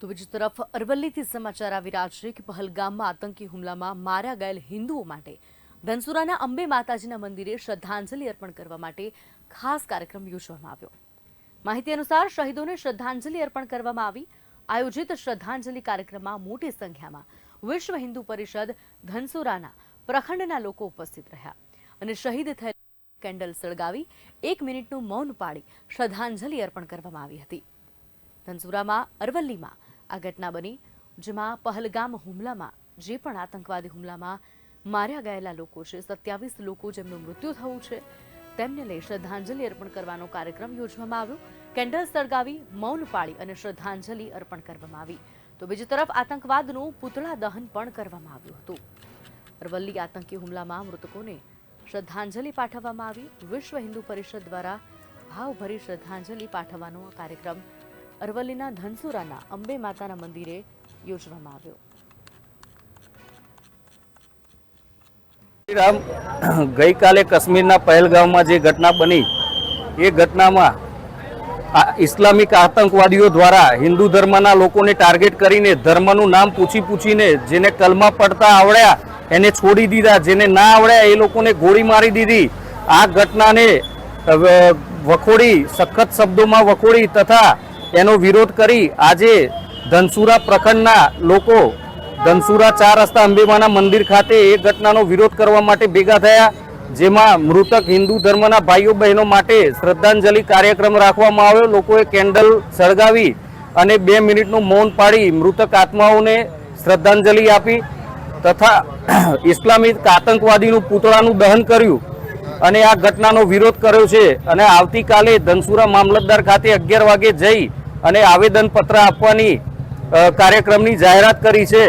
તો બીજી તરફ અરવલ્લીથી સમાચાર આવી રહ્યા છે કે પહલગામમાં આતંકી હુમલામાં માર્યા ગયેલ હિન્દુઓ માટે ધનસુરાના અંબે માતાજીના મંદિરે શ્રદ્ધાંજલિ અર્પણ કરવા માટે ખાસ કાર્યક્રમ યોજવામાં આવ્યો. માહિતી અનુસાર શહીદોને શ્રદ્ધાંજલિ અર્પણ કરવામાં આવી. આયોજિત શ્રદ્ધાંજલિ કાર્યક્રમમાં મોટી સંખ્યામાં વિશ્વ હિન્દુ પરિષદ, ધનસુરાના પ્રખંડના લોકો ઉપસ્થિત રહ્યા અને શહીદ થયેલ કેન્ડલ સળગાવી એક મિનિટનું મૌન પાડી શ્રદ્ધાંજલિ અર્પણ કરવામાં આવી હતી. ધનસુરામાં, અરવલ્લીમાં આ ઘટના બની, જેમાં પહલગામ હુમલામાં, જે પણ આતંકવાદી હુમલામાં માર્યા ગયેલા લોકો છે, સત્યાવીસ લોકો જેમનું મૃત્યુ થયું છે, તેમને લઈ શ્રદ્ધાંજલિ અર્પણ કરવાનો કાર્યક્રમ યોજવામાં આવ્યો. કેન્ડલ સળગાવી, મૌન પાળી અને શ્રદ્ધાંજલિ અર્પણ કરવામાં આવી. તો બીજી તરફ આતંકવાદનું પૂતળા દહન પણ કરવામાં આવ્યું હતું. અરવલ્લી આતંકી હુમલામાં મૃતકોને શ્રદ્ધાંજલિ પાઠવવામાં આવી. વિશ્વ હિન્દુ પરિષદ દ્વારા ભાવભરી શ્રદ્ધાંજલિ પાઠવવાનો કાર્યક્રમ અરવલ્લીના ધનસુરાના અંબે માતાના મંદિરે યોજવામાં આવ્યો. રામ ગઈકાલે કાશ્મીરના પહેલગામમાં જે ઘટના બની, એ ઘટનામાં ઇસ્લામિક આતંકવાદીઓ દ્વારા હિન્દુ ધર્મના લોકોને ટાર્ગેટ કરીને ધર્મનું નામ પૂછી પૂછીને જેને કલમા પડતા આવડ્યા, એને છોડી દીધા, જેને ના આવડ્યા, એ લોકોને ગોળી મારી દીધી. આ ઘટનાને વખોડી, સખત શબ્દોમાં વખોડી તથા એનો વિરોધ કરી આજે ધનસુરા પ્રખંડના લોકો ધનસુરા ચાર રસ્તા અંબેમાના મંદિર ખાતે એ ઘટનાનો વિરોધ કરવા માટે ભેગા થયા, જેમાં મૃતક હિન્દુ ધર્મના ભાઈઓ બહેનો માટે શ્રદ્ધાંજલિ કાર્યક્રમ રાખવામાં આવ્યો. લોકોએ કેન્ડલ સળગાવી અને બે મિનિટનું મૌન પાડી મૃતક આત્માઓને શ્રદ્ધાંજલિ આપી તથા ઇસ્લામિક આતંકવાદીનું પૂતળાનું દહન કર્યું. અને આ ઘટનાનો વિરોધ કર્યો છે. અને આવતીકાલે ધનસુરા મામલતદાર ખાતે અગિયાર વાગે જઈ અને આવેદનપત્ર આપવાની કાર્યક્રમની જાહેરાત કરી છે.